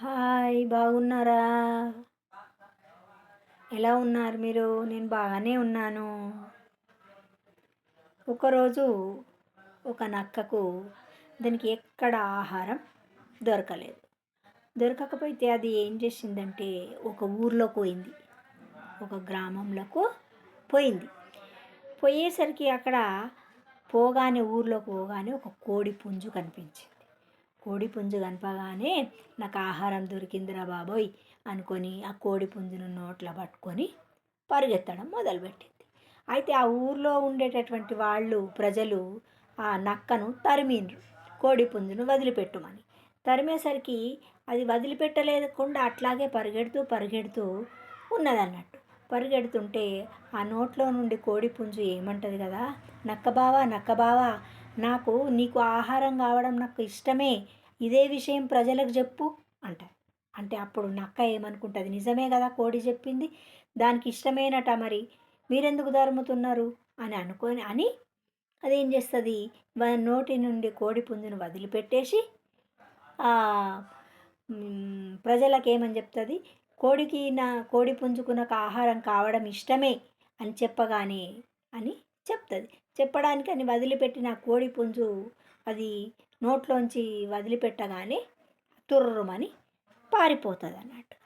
Hi బాగున్నారా? ఎలా ఉన్నారు మీరు? నేను బాగానే ఉన్నాను. ఒకరోజు ఒక నక్కకు దానికి ఎక్కడ ఆహారం దొరకలేదు. దొరకకపోతే అది ఏం చేసిందంటే ఒక ఊర్లో పోయింది. ఒక గ్రామంలోకి పోయింది. పోయేసరికి అక్కడ పోగానే ఊర్లోకి పోగానే ఒక కోడి పుంజు కనిపించింది. కోడి పుంజు కనపగానే నాకు ఆహారం దొరికిందిరా బాబోయ్ అనుకొని ఆ కోడి పుంజును నోట్లో పట్టుకొని పరిగెత్తడం మొదలుపెట్టింది. అయితే ఆ ఊర్లో ఉండేటటువంటి వాళ్ళు ప్రజలు ఆ నక్కను తరిమిండ్రు కోడి పుంజును వదిలిపెట్టుమని. తరిమేసరికి అది వదిలిపెట్టలేకుండా అట్లాగే పరిగెడుతూ పరిగెడుతూ ఉన్నదన్నట్టు. పరిగెడుతుంటే ఆ నోట్లో నుండి కోడి పుంజు ఏమంటది కదా నక్క నక్కబావా నాకు నీకు ఆహారం కావడం నాకు ఇష్టమే ఇదే విషయం ప్రజలకు చెప్పు అంటారు అంటే అప్పుడు నక్క ఏమనుకుంటుంది? నిజమే కదా కోడి చెప్పింది? దానికి ఇష్టమేనట మరి. మీరెందుకు ధర్ముతున్నారు? అని అనుకొని అని అదేం చేస్తుంది? నోటి నుండి కోడి పుంజును వదిలిపెట్టేసి ప్రజలకు ఏమని చెప్తుంది? కోడికి నా కోడి పుంజుకు నాకు ఆహారం కావడం ఇష్టమే అని చెప్పగానే అని చెప్తుంది. చెప్పడానికి అని వదిలిపెట్టిన కోడి పుంజు అది నోట్లోంచి వదిలిపెట్టగానే తుర్రుమని పారిపోతుంది అన్నట్టు